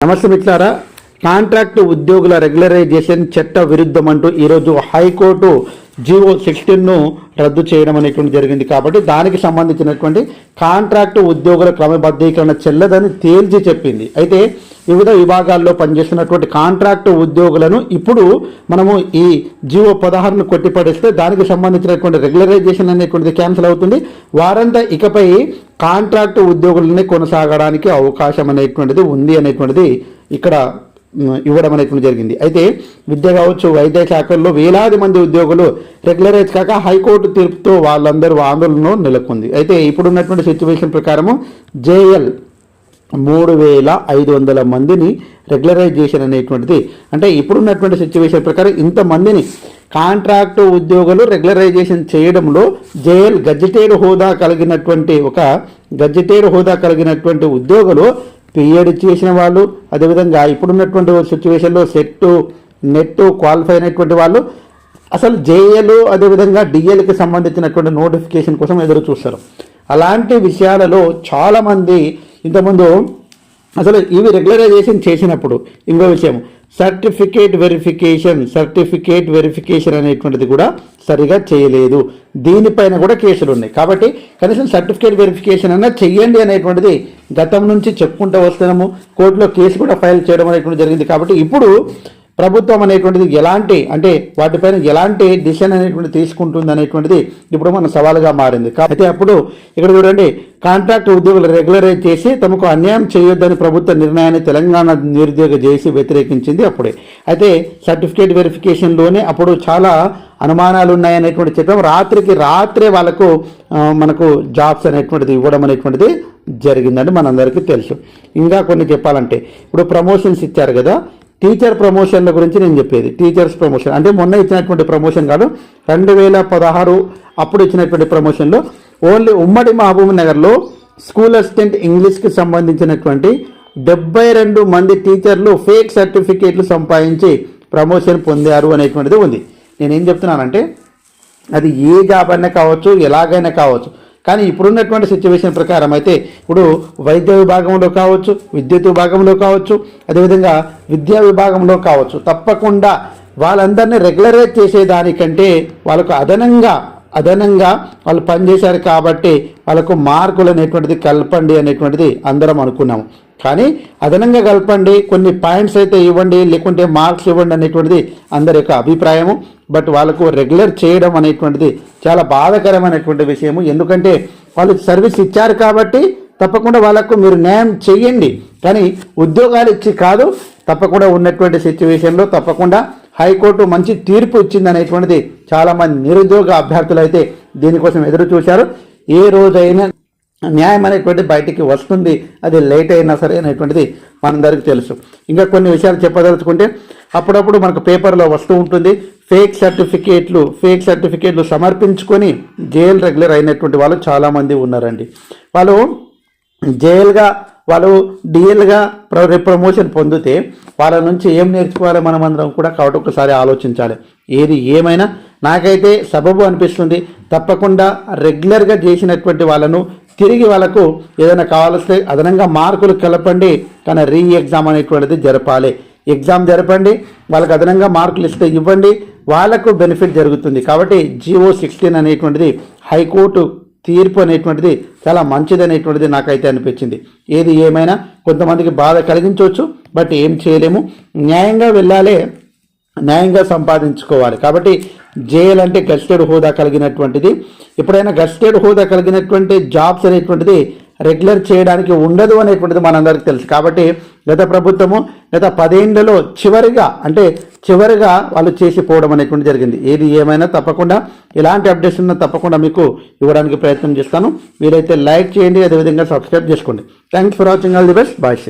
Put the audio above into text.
నమస్తే మిట్లారా కాంట్రాక్ట్ ఉద్యోగుల రెగ్యులరైజేషన్ చట్ట విరుద్ధం అంటూ ఈరోజు హైకోర్టు జీవో సిక్స్టీన్ను రద్దు చేయడం అనేటువంటి జరిగింది. కాబట్టి దానికి సంబంధించినటువంటి కాంట్రాక్ట్ ఉద్యోగుల క్రమబద్ధీకరణ చెల్లదని తేల్చి చెప్పింది. అయితే వివిధ విభాగాల్లో పనిచేస్తున్నటువంటి కాంట్రాక్ట్ ఉద్యోగులను ఇప్పుడు మనము ఈ జీవో పదహారును కొట్టిపడేస్తే దానికి సంబంధించినటువంటి రెగ్యులరైజేషన్ అనేటువంటిది క్యాన్సిల్ అవుతుంది. వారంతా ఇకపై కాంట్రాక్ట్ ఉద్యోగులనే కొనసాగడానికి అవకాశం అనేటువంటిది ఉంది అనేటువంటిది ఇక్కడ ఇవ్వడం అనేటువంటి జరిగింది. అయితే విద్య కావచ్చు వైద్య శాఖల్లో వేలాది మంది ఉద్యోగులు రెగ్యులరైజ్ కాక హైకోర్టు తీర్పుతో వాళ్ళందరూ ఆందోళనలో నెలకొంది. అయితే ఇప్పుడున్నటువంటి సిచ్యువేషన్ ప్రకారము జేఎల్ మూడు వేల ఐదు వందల మందిని రెగ్యులరైజేషన్ అనేటువంటిది. అంటే ఇప్పుడున్నటువంటి సిచ్యువేషన్ ప్రకారం ఇంతమందిని కాంట్రాక్టు ఉద్యోగులు రెగ్యులరైజేషన్ చేయడంలో జేఎల్ గజెటేడ్ హోదా కలిగినటువంటి ఒక గజెటేడ్ హోదా కలిగినటువంటి ఉద్యోగులు పిఎడ్ చేసిన వాళ్ళు అదేవిధంగా ఇప్పుడున్నటువంటి సిచ్యువేషన్లో సెట్ నెట్ క్వాలిఫై అయినటువంటి వాళ్ళు అసలు జేఏలు అదేవిధంగా డిఏలకి సంబంధించినటువంటి నోటిఫికేషన్ కోసం ఎదురు చూస్తారు. అలాంటి విషయాలలో చాలామంది ఇంతకుముందు అసలు ఇవి రెగ్యులరైజేషన్ చేసినప్పుడు ఇంకో విషయం సర్టిఫికేట్ వెరిఫికేషన్ సర్టిఫికేట్ వెరిఫికేషన్ అనేటువంటిది కూడా సరిగా చేయలేదు. దీనిపైన కూడా కేసులు ఉన్నాయి. కాబట్టి కనీసం సర్టిఫికేట్ వెరిఫికేషన్ అన్నా చెయ్యండి అనేటువంటిది గతం నుంచి చెప్పుకుంటూ వస్తున్నాము. కోర్టులో కేసు కూడా ఫైల్ చేయడం అనేటువంటి జరిగింది. కాబట్టి ఇప్పుడు ప్రభుత్వం అనేటువంటిది ఎలాంటి అంటే వాటిపైన ఎలాంటి డిసిషన్ అనేటువంటి తీసుకుంటుంది అనేటువంటిది ఇప్పుడు మన సవాలుగా మారింది. అయితే అప్పుడు ఇక్కడ చూడండి కాంట్రాక్ట్ ఉద్యోగులు రెగ్యులరైజ్ చేసి తమకు అన్యాయం చేయొద్దని ప్రభుత్వ నిర్ణయాన్ని తెలంగాణ నిరుద్యోగ చేసి వ్యతిరేకించింది అప్పుడే. అయితే సర్టిఫికేట్ వెరిఫికేషన్లోనే అప్పుడు చాలా అనుమానాలు ఉన్నాయనేటువంటి చెప్పడం రాత్రికి రాత్రే వాళ్ళకు మనకు జాబ్స్ అనేటువంటిది ఇవ్వడం అనేటువంటిది జరిగిందని మనందరికీ తెలుసు. ఇంకా కొన్ని చెప్పాలంటే ఇప్పుడు ప్రమోషన్స్ ఇచ్చారు కదా టీచర్ ప్రమోషన్ల గురించి నేను చెప్పేది. టీచర్స్ ప్రమోషన్ అంటే మొన్న ఇచ్చినటువంటి ప్రమోషన్ కాదు రెండు వేల పదహారు అప్పుడు ఇచ్చినటువంటి ప్రమోషన్లో ఓన్లీ ఉమ్మడి మహబూబ్ నగర్లో స్కూల్ అసిస్టెంట్ ఇంగ్లీష్కి సంబంధించినటువంటి డెబ్బై రెండు మంది టీచర్లు ఫేక్ సర్టిఫికేట్లు సంపాదించి ప్రమోషన్ పొందారు అనేటువంటిది ఉంది. నేనేం చెప్తున్నానంటే అది ఏ జాబ్ అయినా కావచ్చు ఎలాగైనా కావచ్చు కానీ ఇప్పుడున్నటువంటి సిచ్యువేషన్ ప్రకారం అయితే ఇప్పుడు వైద్య విభాగంలో కావచ్చు విద్యుత్ విభాగంలో కావచ్చు అదేవిధంగా విద్యా విభాగంలో కావచ్చు తప్పకుండా వాళ్ళందరినీ రెగ్యులరైజ్ చేసేదానికంటే వాళ్ళకు అదనంగా అదనంగా వాళ్ళు పనిచేశారు కాబట్టి వాళ్ళకు మార్కులు అనేటువంటిది కలపండి అనేటువంటిది అందరం అనుకున్నాము. కానీ అదనంగా కలపండి కొన్ని పాయింట్స్ అయితే ఇవ్వండి లేకుంటే మార్క్స్ ఇవ్వండి అనేటువంటిది అందరి యొక్క అభిప్రాయము. బట్ వాళ్ళకు రెగ్యులర్ చేయడం అనేటువంటిది చాలా బాధాకరమైనటువంటి విషయము. ఎందుకంటే వాళ్ళు సర్వీస్ ఇచ్చారు కాబట్టి తప్పకుండా వాళ్ళకు మీరు న్యాయం చేయండి కానీ ఉద్యోగాలు ఇచ్చి కాదు తప్పకుండా ఉన్నటువంటి సిచ్యువేషన్లో తప్పకుండా హైకోర్టు మంచి తీర్పు ఇచ్చింది అనేటువంటిది చాలామంది నిరుద్యోగ అభ్యర్థులు అయితే దీనికోసం ఎదురు చూశారు ఏ రోజైనా న్యాయం అనేటువంటి బయటికి వస్తుంది అది లేట్ అయినా సరే అనేటువంటిది మనందరికీ తెలుసు. ఇంకా కొన్ని విషయాలు చెప్పదలుచుకుంటే అప్పుడప్పుడు మనకు పేపర్లో వస్తూ ఉంటుంది ఫేక్ సర్టిఫికేట్లు ఫేక్ సర్టిఫికేట్లు సమర్పించుకొని జైలు రెగ్యులర్ అయినటువంటి వాళ్ళు చాలామంది ఉన్నారండి. వాళ్ళు జైలుగా వాళ్ళు డిఎల్గా ప్రమోషన్ పొందితే వాళ్ళ నుంచి ఏం నేర్చుకోవాలి మనం అందరం కూడా కాబట్టి ఒకసారి ఆలోచించాలి. ఏది ఏమైనా నాకైతే సబబు అనిపిస్తుంది తప్పకుండా రెగ్యులర్గా చేసినటువంటి వాళ్ళను తిరిగి వాళ్ళకు ఏదైనా కావాల్స్తే అదనంగా మార్కులు కలపండి కానీ రీ ఎగ్జామ్ అనేటువంటిది జరపాలి. ఎగ్జామ్ జరపండి వాళ్ళకి అదనంగా మార్కులు ఇస్తే ఇవ్వండి వాళ్ళకు బెనిఫిట్ జరుగుతుంది. కాబట్టి జియో సిక్స్టీన్ అనేటువంటిది హైకోర్టు తీర్పు అనేటువంటిది చాలా మంచిది అనేటువంటిది నాకైతే అనిపించింది. ఏది ఏమైనా కొంతమందికి బాధ కలిగించవచ్చు బట్ ఏం చేయలేము. న్యాయంగా వెళ్ళాలి న్యాయంగా సంపాదించుకోవాలి. కాబట్టి జేఎల్ అంటే గస్టెడ్ హోదా కలిగినటువంటిది. ఎప్పుడైనా గస్టెడ్ హోదా కలిగినటువంటి జాబ్స్ అనేటువంటిది రెగ్యులర్ చేయడానికి ఉండదు అనేటువంటిది మనందరికీ తెలుసు. కాబట్టి గత ప్రభుత్వము గత పదేళ్ళలో చివరిగా అంటే చివరిగా వాళ్ళు చేసి పోవడం అనేటువంటి జరిగింది. ఏది ఏమైనా తప్పకుండా ఎలాంటి అప్డేట్స్ ఉన్నా తప్పకుండా మీకు ఇవ్వడానికి ప్రయత్నం చేస్తాను. మీరైతే లైక్ చేయండి అదేవిధంగా సబ్స్క్రైబ్ చేసుకోండి. Thanks for watching all the best bye